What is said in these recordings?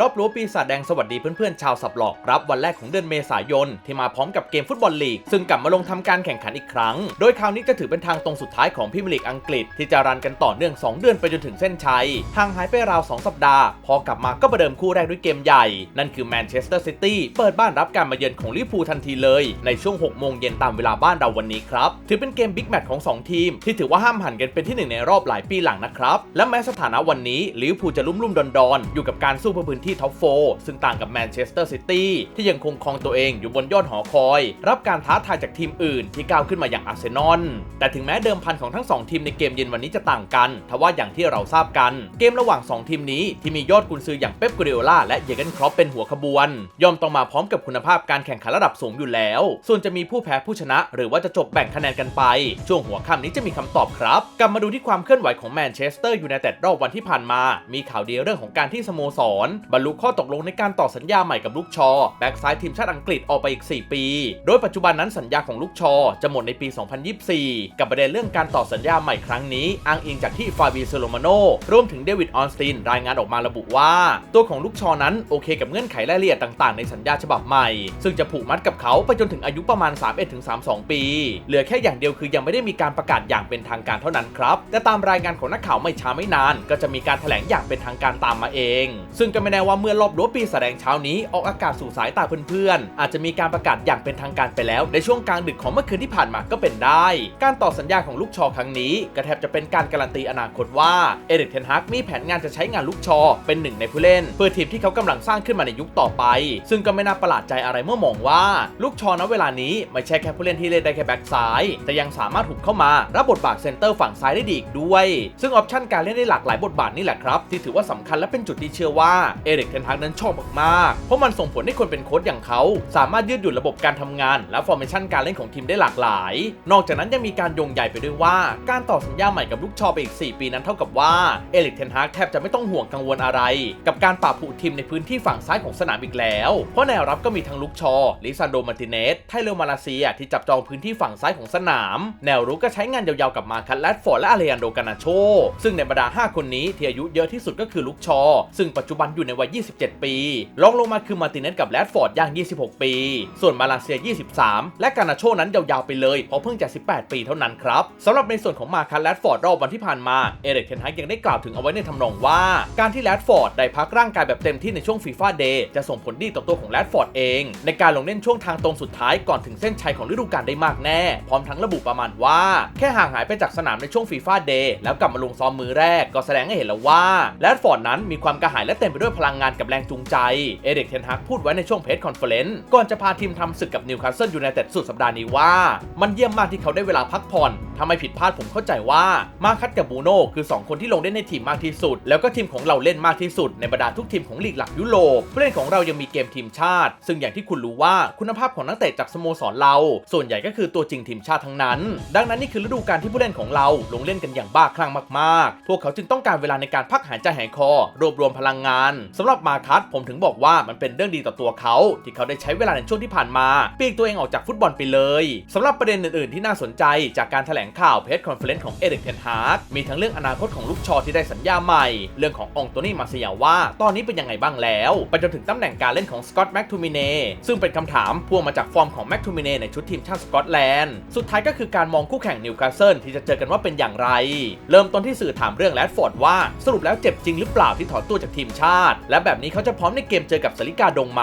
รอบรั้วปีศาจแดงสวัสดีเพื่อนๆชาวสับหลอกรับวันแรกของเดือนเมษายน ที่มาพร้อมกับเกมฟุตบอลลีก ซึ่งกลับมาลงทำการแข่งขันอีกครั้ง โดยคราวนี้จะถือเป็นทางตรงสุดท้ายของพรีเมียร์ลีกอังกฤษ ที่จะรันกันต่อเนื่อง 2 เดือนไปจนถึงเส้นชัยห่างหายไปราว 2 สัปดาห์ พอกลับมาก็ประเดิมคู่แรกด้วยเกมใหญ่ นั่นคือแมนเชสเตอร์ซิตี้เปิดบ้านรับการมาเยือนของลิเวอร์พูลทันทีเลย ในช่วง6โมงเย็นตามเวลาบ้านเราวันนี้ครับถือเป็นเกมบิ๊กแมตช์ของ 2 ทีม ที่ถือว่าห้ามหันกันเป็นที่หนึ่งในรอบหลายปีหลังนะครับและแม้สถานะวันนี้ลิเวอร์พูลจะลุ่มลุ่มดอนดอนๆอยู่กับการสู้เพื่อพื้นที่ท็อปโฟซึ่งต่างกับแมนเชสเตอร์ซิตี้ที่ยังคงครองตัวเองอยู่บนยอดหอคอย รับการท้าทายจากทีมอื่นที่ก้าวขึ้นมาอย่างอาร์เซนอลแต่ถึงแม้เดิมพันของทั้ง 2 ทีมในเกมเย็นวันนี้จะต่างกันทว่าอย่างที่เราทราบกัน เกมระหว่าง 2 ทีมนี้ที่มียอดกุนซืออย่างเป๊ปกัวเดโอล่าและเยเกนครอปเป็นหัวขบวน ย่อมต้องมาพร้อมกับคุณภาพการแข่งขันระดับสูงอยู่แล้ว ส่วนจะมีผู้แพ้ผู้ชนะ หรือว่าจะจบแบ่งคะแนนกันไป ช่วงหัวค่ำนี้จะมีคำตอบครับ กลับมาดูที่ความเคลื่อนไหวของแมนเชสเตอร์ยูไนเต็ดรอบวันที่ผ่านมา มีข่าวดีเรื่องของการที่สโมสรบรรลุข้อตกลงในการต่อสัญญาใหม่กับลูกชอแบ็กซ้ายทีมชาติอังกฤษออกไปอีก 4 ปี โดยปัจจุบันนั้นสัญญาของลูกชอจะหมดในปี 2024 กับประเด็นเรื่องการต่อสัญญาใหม่ครั้งนี้ อ้างอิงจากที่ฟาบีเซโลมาโนรวมถึงเดวิดออนสตินรายงานออกมาระบุว่า ตัวของลูกชอนั้นโอเคกับเงื่อนไขรายละเอียดต่างๆ ในสัญญาฉบับใหม่ ซึ่งจะผูกมัดกับเขาไปจนถึงอายุประมาณ 31-32 ปี เหลือแค่อย่างเดียวคือยังไม่ได้มีการประกาศอย่างเป็นทางการเท่านั้นครับแต่ตามรายงานของนักข่าวไม่ช้าไม่นาน ก็จะมีการแถลงอย่างเป็นทางการตามมาเอง ซึ่งก็ไม่แน่ว่าเมื่อรอบรั้วปีแสดงเช้านี้ออกอากาศสู่สายตาเพื่อนๆ อาจจะมีการประกาศอย่างเป็นทางการไปแล้ว ในช่วงกลางดึกของเมื่อคืนที่ผ่านมาก็เป็นได้ การต่อสัญญาของลูกชอครั้งนี้ก็แทบจะเป็นการการันตีอนาคตว่าเอริกเทนฮักมีแผนงานจะใช้งานลูกชอ เป็นหนึ่งในผู้เล่น เพื่อทีมที่เขากำลังสร้างขึ้นมาในยุคต่อไป ซึ่งก็ไม่น่าประหลาดใจอะไรเมื่อมองว่าลูกชอณเวลานี้ไม่ใช่แค่ผู้เล่นที่เล่นได้แค่แบ็กซ้าย แต่ยังสามารถหุบเข้ามา รับบทบาทเซนเตอร์ฝั่งซ้ายได้ดีอีกด้วย ซึ่งออปชั่นการเล่นได้หลากหลายบทบาทนี่แหละครับที่ถือว่าสำคัญและเป็นจุดที่เชื่อว่าเอเริกเทนฮักนั้นชอบมากๆ เพราะมันส่งผลให้คนเป็นโค้ชอย่างเขา สามารถยืดหยุ่นระบบการทำงาน และฟอร์เมชันการเล่นของทีมได้หลากหลาย นอกจากนั้นยังมีการโยงใหญ่ไปด้วยว่า การต่อสัญญาใหม่กับลูกชอไปอีก 4 ปีนั้นเท่ากับว่าเอริกเทนฮักแทบจะไม่ต้องห่วงกังวลอะไร กับการปราบผูทีมในพื้นที่ฝั่งซ้ายของสนามอีกแล้ว เพราะแนวรับก็มีทั้งลูกชอลิซานโดมาร์ติเนสไทเลมาลาเซียที่จับจองพื้นที่ฝั่งซ้ายของสนาม แนวรุกก็ใช้งานยาวๆกับมาคัตแรดฟอร์ดและอาเลอันโดกานาโชซึ่งในบรรดา 5 คนนี้ที่อายุเยอะที่สุดก็คือลูกชอ ซึ่งปัจจุบันอยู่ในวัย 27 ปีรองลงมาคือมาติเนสกับแรดฟอร์ดย่าง 26 ปี ส่วนมาลาเซีย 23 และกานาโชนั้นยาวๆไปเลย เพราะเพิ่งจะ 18 ปีเท่านั้นครับสำหรับในส่วนของมาคัตแรดฟอร์ดรอบวันที่ผ่านมา เอริกเทนฮักยังได้กล่าวถึงเอาไว้ในทำนองว่า การที่แรดฟอร์ดได้พักร่างกายแบบเต็มที่ในช่วงฟีฟ่าเดย์จะส่งผลดีต่อตัวของแรดฟอร์ดเอง ในการลงเล่นช่วงทางตรงสุดท้ายก่อนถึงเส้นชัยของฤดูกาลได้มากแน่ พร้อมทั้งระบุประมาณว่า แค่ห่างหายไปจากสนามในช่วงฟีฟ่าเดย์แล้วกลับมาลงซ้อมมือแรกก็แสดงให้เห็นแล้วว่าแรดฟอร์ดนั้นมีความกระหายและเต็มไปด้วยพลังงานกับแรงจูงใจ เอเด็กเทนฮักพูดไว้ในช่วงเพจคอนเฟลเลนซ์ก่อนจะพาทีมทำศึกกับนิวคาสเซิลยูไนเต็ดสุดสัปดาห์นี้ว่า มันเยี่ยมมากที่เขาได้เวลาพักผ่อน ถ้าไม่ผิดพลาดผมเข้าใจว่ามาคัตกับบูโน่คือ 2 คนที่ลงเล่นในทีมมากที่สุด แล้วก็ทีมของเราเล่นมากที่สุดในบรรดาทุกทีมของลีกหลักยุโรปผู้เล่นของเรายังมีเกมทีมชาติ ซึ่งอย่างที่คุณรู้ว่าคุณภาพของนักเตะจากสโมสรเรา ส่วนใหญ่ก็คือตัวจริงทีมชาติทั้งนั้น ดังนั้นนี่คือฤดูกาลที่ผู้เล่นของเราลงเล่นกันอย่างบ้าคลั่งมากๆ พวกเขาจึงต้องการเวลาในการพักหายใจหายคอ รวบรวมพลังงานสำหรับมาคัตผมถึงบอกว่ามันเป็นเรื่องดีต่อตัวเขา ที่เขาได้ใช้เวลาในช่วงที่ผ่านมาปีกตัวเองออกจากฟุตบอลไปเลยสำหรับประเด็นอื่นๆ ที่น่าสนใจจากการแถลงข่าวเพจคอนเฟอเรนซ์ของเอริกเทนฮาร์ดมีทั้งเรื่องอนาคตของลูกชอที่ได้สัญญาใหม่ เรื่องขององโตนี่มาเซียว่า ตอนนี้เป็นยังไงบ้างแล้ว ไปจนถึงตำแหน่งการเล่นของสกอตแม็กทูมิเน่ซึ่งเป็นคำถามพ่วงมาจากฟอร์มของแม็กทูมิเน่ในชุดทีมชาติสกอตแลนด์สุดท้ายก็คือการมองคู่แข่งนิวคาสเซิลที่จะเจอกันว่าเป็นอย่างไร เริ่มต้นที่สื่อถามเรื่องแรดฟอร์ดว่าสรุปแล้วเจ็บจริงหรือเปล่าที่ถอนตัวจากทีมชาติ และแบบนี้เขาจะพร้อมในเกมเจอกับสลิกาดงไหม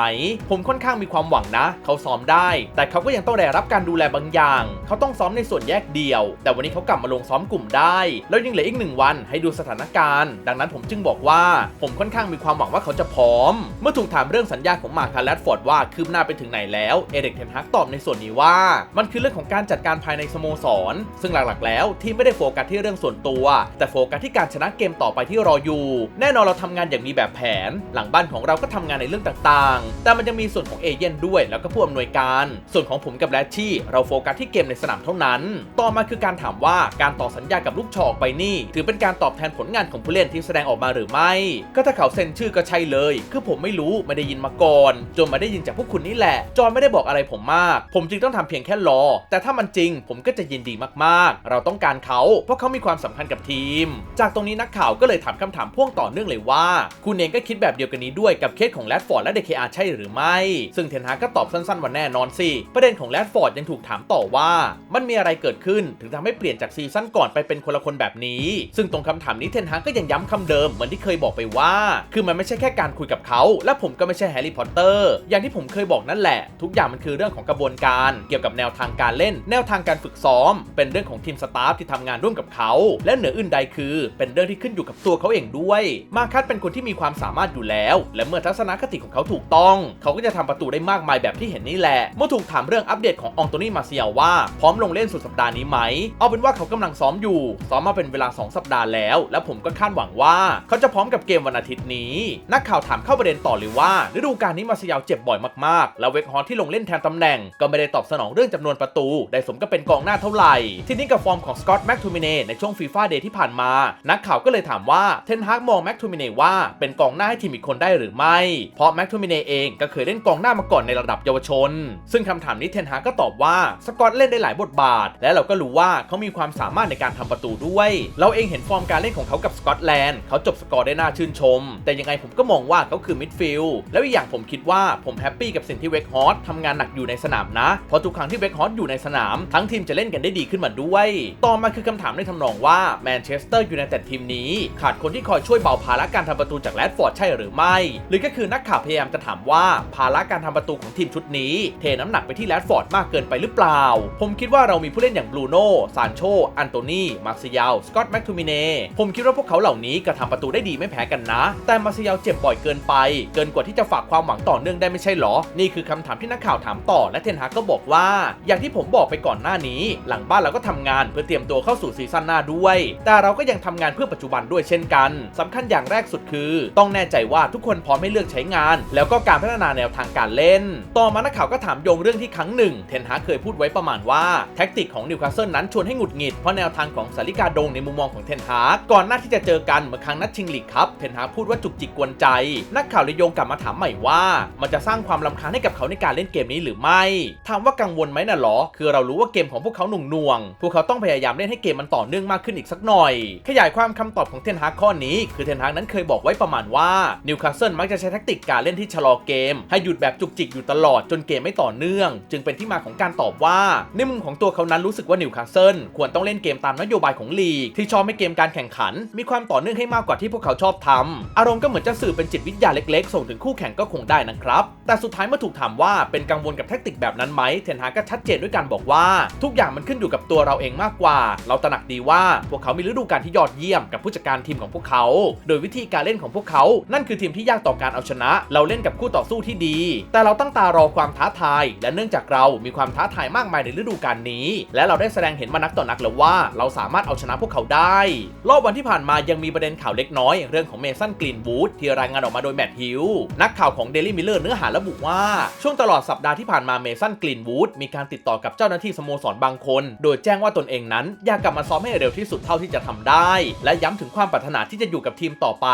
ผมค่อนข้างมีความหวังนะ เขาซ้อมได้ แต่เขาก็ยังต้องได้รับการดูแลบางอย่าง เขาต้องซ้อมในส่วนแยกเดี่ยวแต่วันนี้เขากลับมาลงซ้อมกลุ่มได้ แล้วยังเหลืออีกหนึ่งวันให้ดูสถานการณ์ ดังนั้นผมจึงบอกว่าผมค่อนข้างมีความหวังว่าเขาจะพร้อม เมื่อถูกถามเรื่องสัญญาของมาคาแรดฟอร์ดว่าคืบหน้าไปถึงไหนแล้วเอเด็กเทนฮักตอบในส่วนนี้ว่า มันคือเรื่องของการจัดการภายในสโมสร ซึ่งหลักๆ แล้วทีมไม่ได้โฟกัสที่เรื่องส่วนตัว แต่โฟกัสที่การชนะเกมต่อไปที่รออยู่ แน่นอนเราทำงานอย่างมีแบบแผน หลังบ้านของเราก็ทำงานในเรื่องต่างๆ แต่มันยังมีส่วนของเอเย่นด้วย แล้วก็ผู้อำนวยการ ส่วนของผมกับแรชชี่เราโฟกัสที่เกมในสนามเท่านั้น ต่อมาคือการถามว่าการต่อสัญญากับลูกชอออกไปนี่ ถือเป็นการตอบแทนผลงานของผู้เล่นที่แสดงออกมาหรือไม่ ก็ถ้าเขาเซ็นชื่อก็ใช่เลย คือผมไม่รู้ไม่ได้ยินมาก่อน จนมาได้ยินจากพวกคุณนี่แหละ จอห์นไม่ได้บอกอะไรผมมาก ผมจึงต้องทำเพียงแค่รอ แต่ถ้ามันจริง ผมก็จะยินดีมากๆ เราต้องการเขาเพราะเขามีความสำคัญกับทีม จากตรงนี้นักข่าวก็เลยถามคำถามพ่วงต่อเนื่องเลยว่า คุณเองก็คิดแบบเดียวกันนี้ด้วยกับเคสของแรดฟอร์ดและเดคอาใช่หรือไม่ ซึ่งเทนฮากก็ตอบสั้นๆว่าแน่นอนสิประเด็นของแรดฟอร์ดยังถูกถามต่อว่า มันมีอะไรเกิดขึ้นถึงทำให้เปลี่ยนจากซีซั่นก่อนไปเป็นคนละคนแบบนี้ ซึ่งตรงคำถามนี้เทนฮากก็ยังย้ำคำเดิมเหมือนที่เคยบอกไปว่า คือมันไม่ใช่แค่การคุยกับเขา และผมก็ไม่ใช่แฮร์รี่พอตเตอร์อย่างที่ผมเคยบอกนั่นแหละ ทุกอย่างมันคือเรื่องของกระบวนการ เกี่ยวกับแนวทางการเล่น แนวทางการฝึกซ้อม เป็นเรื่องของทีมสตาฟที่ทำงานร่วมกับเขา และเหนืออื่นใดคือ เป็นเรื่องที่ขึ้นอยู่กับตัวเขาเองด้วย มาคัดเป็นคนที่มีความสามารถอยู่แล้ว และเมื่อทัศนคติของเขาถูกต้อง เขาก็จะทำประตูได้มากมายแบบที่เห็นนี่แหละ เมื่อถูกถามเรื่องอัปเดตของอองโตนี่มาเซียว่าพร้อมลงเล่นสุดสัปดาห์นี้ไหมเอาเป็นว่าเขากำลังซ้อมอยู่ซ้อมมาเป็นเวลา 2 สัปดาห์แล้ว และผมก็คาดหวังว่าเขาจะพร้อมกับเกมวันอาทิตย์นี้ นักข่าวถามเข้าประเด็นต่อเลยว่าฤดูกาลนี้มาเซียลเจ็บบ่อยมากๆ แล้วเวกฮอร์ที่ลงเล่นแทนตำแหน่ง ก็ไม่ได้ตอบสนองเรื่องจำนวนประตู ได้สมกับเป็นกองหน้าเท่าไหร่ ทีนี้กับฟอร์มของสกอตต์แม็กทูมิเน่ในช่วงฟีฟ่าเดย์ที่ผ่านมา นักข่าวก็เลยถามว่าเทนฮากมองแม็กทูมิเน่ว่าเป็นกองหน้าให้ทีมอีกคนได้หรือไม่ เพราะแม็กทูมิเน่เองก็เคยเล่นกองหน้ามาก่อนในระดับเยาวชน ซึ่งคำถามนี้เทนฮากก็ตอบว่าสกอตเล่นได้หลายบทบาท และเราก็รู้ว่าเขามีความสามารถในการทำประตูด้วย เราเองเห็นฟอร์มการเล่นของเขากับสกอตแลนด์เขาจบสกอร์ได้น่าชื่นชม แต่ยังไงผมก็มองว่าเขาคือมิดฟิลด์แล้วอีกอย่างผมคิดว่าผมแฮปปี้กับสิ่งที่เวกฮอร์ทำงานหนักอยู่ในสนามนะ เพราะทุกครั้งที่เวกฮอร์ทอยู่ในสนาม ทั้งทีมจะเล่นกันได้ดีขึ้นมาด้วย ต่อมาคือคำถามในทำนองว่าแมนเชสเตอร์ยูไนเต็ดทีมนี้ ขาดคนที่คอยช่วยเบาภาระการทำประตูจากแรดฟอร์ดใช่หรือไม่ หรือก็คือนักข่าวพยายามจะถามว่าภาระการทำประตูของทีมชุดนี้ เทน้ำหนักไปที่แรดฟอร์ดมากเกินไปหรือเปล่า ผมคิดว่าเรามีผู้เล่นอย่างบรูโน่ซานโช อันโตนี มาร์ซิยาล สกอตต์แม็กทูมิเน่ ผมคิดว่าพวกเขาเหล่านี้ก็ทำประตูได้ดีไม่แพ้กันนะ แต่มาร์ซิยาลเจ็บบ่อยเกินไป เกินกว่าที่จะฝากความหวังต่อเนื่องได้ไม่ใช่หรอ นี่คือคำถามที่นักข่าวถามต่อ และเทนฮากก็บอกว่า อย่างที่ผมบอกไปก่อนหน้านี้ หลังบ้านเราก็ทำงานเพื่อเตรียมตัวเข้าสู่ซีซั่นหน้าด้วย แต่เราก็ยังทำงานเพื่อปัจจุบันด้วยเช่นกันสำคัญอย่างแรกสุดคือ ต้องแน่ใจว่าทุกคนพร้อมให้เลือกใช้งาน แล้วก็การพัฒนาแนวทางการเล่น ต่อมานักข่าวก็ถามโยงเรื่องที่ครั้งหนึ่งเทนฮากเคยพูดไว้ประมาณว่าแท็กติกของนิวคาสเซิลนั้นชวนให้หงุดหงิดเพราะแนวทางของสาริกาดงในมุมมองของเทนฮากก่อนหน้าที่จะเจอกันเมื่อครั้งนัดชิงลีกครับเทนฮากพูดว่าจุกจิกกวนใจ นักข่าวเลยโยงกลับมาถามใหม่ว่า มันจะสร้างความลำคาญให้กับเขาในการเล่นเกมนี้หรือไม่ถามว่ากังวลไหมน่ะหรอ คือเรารู้ว่าเกมของพวกเขาหนุ่งหน่วง พวกเขาต้องพยายามเล่นให้เกมมันต่อเนื่องมากขึ้นอีกสักหน่อย ขยายความคำตอบของเทนฮากข้อนี้คือเทนฮากนั้นเคยบอกไว้ประมาณว่านิวคาสเซิลมักจะใช้แทคติกการเล่นที่ชะลอเกม ให้หยุดแบบจุกจิกอยู่ตลอดจนเกมไม่ต่อเนื่อง จึงเป็นที่มาของการตอบว่าในมุมของตัวเขานั้นรู้สึกว่านิวคาสเซลควรต้องเล่นเกมตามนโยบายของลีก ที่ชอบให้เกมการแข่งขัน มีความต่อเนื่องให้มากกว่าที่พวกเขาชอบทำอารมณ์ก็เหมือนจะสื่อเป็นจิตวิทยาเล็กๆ ส่งถึงคู่แข่งก็คงได้นะครับ แต่สุดท้ายเมื่อถูกถามว่าเป็นกังวลกับแทคติกแบบนั้นไหมเทนฮากก็ชัดเจนด้วยการบอกว่า ทุกอย่างมันขึ้นอยู่กับตัวเราเองมากกว่า เราตระหนักดีว่าพวกเขามีฤดูกาลที่ยอดเยี่ยมกับผู้จัดการทีมของพวกเขา โดยวิธีการเล่นของพวกเขา นั่นคือทีมที่ยากต่อการเอาชนะ เราเล่นกับคู่ต่อสู้ที่ดี แต่เราตั้งตารอความท้าทาย และเนื่องจากเรามีความท้าทายมากมายในฤดูกาลนี้ และเราได้แสดงเห็นมานักต่อนักแล้วว่าเราสามารถเอาชนะพวกเขาได้ รอบวันที่ผ่านมายังมีประเด็นข่าวเล็กน้อย เรื่องของเมสันกรีนวูดที่รายงานออกมาโดยแมตต์ฮิลนักข่าวของเดลี่มิลเลอร์เนื้อหาระบุว่า ช่วงตลอดสัปดาห์ที่ผ่านมาเมสันกรีนวูดมีการติดต่อกับเจ้าหน้าที่สโมสรบางคน โดยแจ้งว่าตนเองนั้นอยากกลับมาซ้อมให้เร็วที่สุดเท่าที่จะทำได้ และย้ำถึงความปรารถนาที่จะอยู่กับทีมต่อไป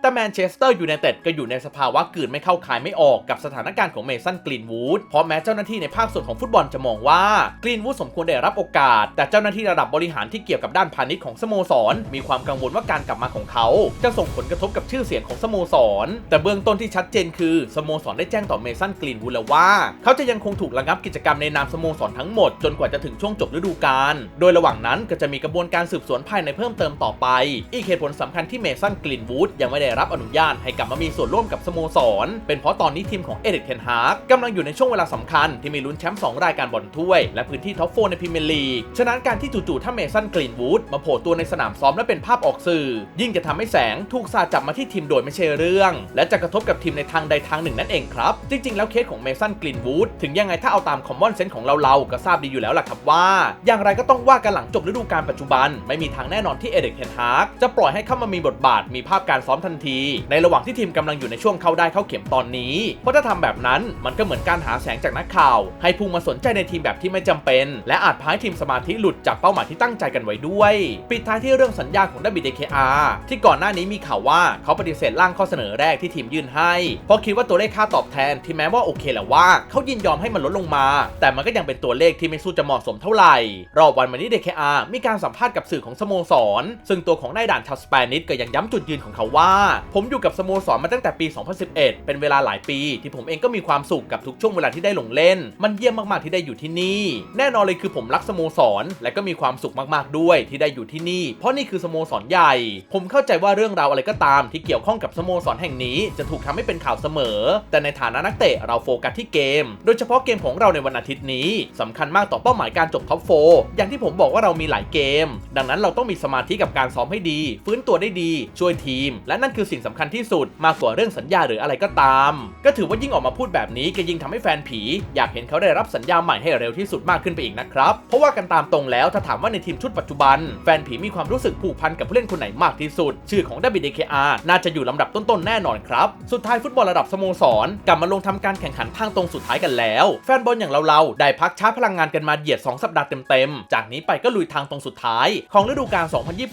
แต่แมนเชสเตอร์ยูไนเต็ดก็อยู่ในสภาวะกืนไม่เข้าคายไม่ออกกับสถานการณ์ของเมสันกรีนวูดเพราะแม้เจ้าหน้าที่ในภาคส่วนของฟุตบอลจะมองว่ากรีนวูดสมควรได้รับโอกาสแต่เจ้าหน้าที่ระดับบริหารที่เกี่ยวกับด้านพาณิชย์ของสโมสร มีความกังวลว่าการกลับมาของเขา จะส่งผลกระทบกับชื่อเสียงของสโมสร แต่เบื้องต้นที่ชัดเจนคือสโมสรได้แจ้งต่อเมสันกรีนวูดแล้วว่า เขาจะยังคงถูกระงับกิจกรรมในนามสโมสรทั้งหมดจนกว่าจะถึงช่วงจบฤดูกาลโดยระหว่างนั้นก็จะมีกระบวนการสืบสวนภายในเพิ่มเติมต่อไป อีกเหตุผลสำคัญที่เมสันกรีนวูดยังไม่ได้รับอนุญาตให้กลับมามีส่วนร่วมกับสโมสร เป็นเพราะตอนนี้ทีมของเอริกเทนฮากกำลังอยู่ในช่วงเวลาสำคัญที่มีลุ้นแชมป์2รายการบอลถ้วยและพื้นที่ท็อปโฟในพรีเมียร์ลีกฉะนั้นการที่จู่ๆถ้าเมสันกรีนวูดมาโผล่ตัวในสนามซ้อมและเป็นภาพออกสื่อ ยิ่งจะทำให้แสงถูกสาดจับมาที่ทีมโดยไม่ใช่เรื่อง และจะกระทบกับทีมในทางใดทางหนึ่งนั่นเองครับ จริงๆ แล้วเคสของเมสันกรีนวูดถึงยังไงถ้าเอาตามคอมมอนเซนส์ของเราเราๆก็ทราบดีอยู่แล้วล่ะครับว่า อย่างไรก็ต้องว่ากันหลังจบฤดูกาลปัจจุบัน ไม่มีทางแน่นอนที่เอเด็กเทนฮากจะปล่อยให้เข้ามามีบทบาทมีภาพการซ้อมทันที ในระหว่างที่ทีมกำลังอยู่ในช่วงเข้าได้เข้าเข็มตอนนี้ เพราะถ้าทำแบบนั้นมันก็เหมือนการหาแสงจากนักข่าว ให้พุ่งมาสนใจในทีมแบบที่ไม่จำเป็น และอาจพาให้ทีมสมาธิหลุดจากเป้าหมายที่ตั้งใจกันไว้ด้วย ปิดท้ายที่เรื่องสัญญาของดับบิดเเคอาที่ก่อนหน้านี้มีข่าวว่าเขาปฏิเสธร่างข้อเสนอแรกที่ทีมยื่นให้ เพราะคิดว่าตัวเลขค่าตอบแทนที่แม้ว่าโอเคแหละว่าเขายินยอมให้มันลดลงมา แต่มันก็ยังเป็นตัวเลขที่ไม่สู้จะเหมาะสมเท่าไหร่ รอบวันวันนี้เดคอามีการสัมภาษณ์กับสื่อของสโมสร ซึ่งตัวของนายด่านชาวสเปนิชก็ยังย้ำจุดยืนของเขาว่า ผมอยู่กับกับสโมสรมาตั้งแต่ปี 2011 เป็นเวลาหลายปี ที่ผมเองก็มีความสุขกับทุกช่วงเวลาที่ได้ลงเล่น มันเยี่ยมมากๆที่ได้อยู่ที่นี่ แน่นอนเลยคือผมรักสโมสรและก็มีความสุขมากๆด้วยที่ได้อยู่ที่นี่ เพราะนี่คือสโมสรใหญ่ ผมเข้าใจว่าเรื่องราวอะไรก็ตาม ที่เกี่ยวข้องกับสโมสรแห่งนี้ จะถูกทำให้เป็นข่าวเสมอ แต่ในฐานะนักเตะเราโฟกัสที่เกม โดยเฉพาะเกมของเราในวันอาทิตย์นี้สำคัญมากต่อเป้าหมายการจบท็อปโฟอย่างที่ผมบอกว่าเรามีหลายเกม ดังนั้นเราต้องมีสมาธิกับการซ้อมให้ดี ฟื้นตัวได้ดี ช่วยทีม และนั่นคือสิ่งสำคัญที่สุดมากกว่าเรื่องสัญญาหรืออะไรก็ตาม ก็ถือว่ายิ่งออกมาพูดแบบนี้ก็ยิ่งทำให้แฟนผี อยากเห็นเขาได้รับสัญญาใหม่ให้เร็วที่สุดมากขึ้นไปอีกนะครับเพราะว่ากันตามตรงแล้วถ้าถามว่าในทีมชุดปัจจุบัน แฟนผีมีความรู้สึกผูกพันกับผู้เล่นคนไหนมากที่สุด ชื่อของ WDKR น่าจะอยู่ลำดับต้นๆแน่นอนครับ สุดท้ายฟุตบอลระดับสโมสรกลับมาลงทำการแข่งขันทางตรงสุดท้ายกันแล้ว แฟนบอลอย่างเราๆได้พักช้าพลังงานกันมาเหยียด 2 สัปดาห์เต็มๆ จากนี้ไปก็ลุยทางตรงสุดท้าย ของฤดูกาล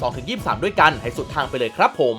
2022-23 ด้วยกันให้สุดทางไปเลยครับผม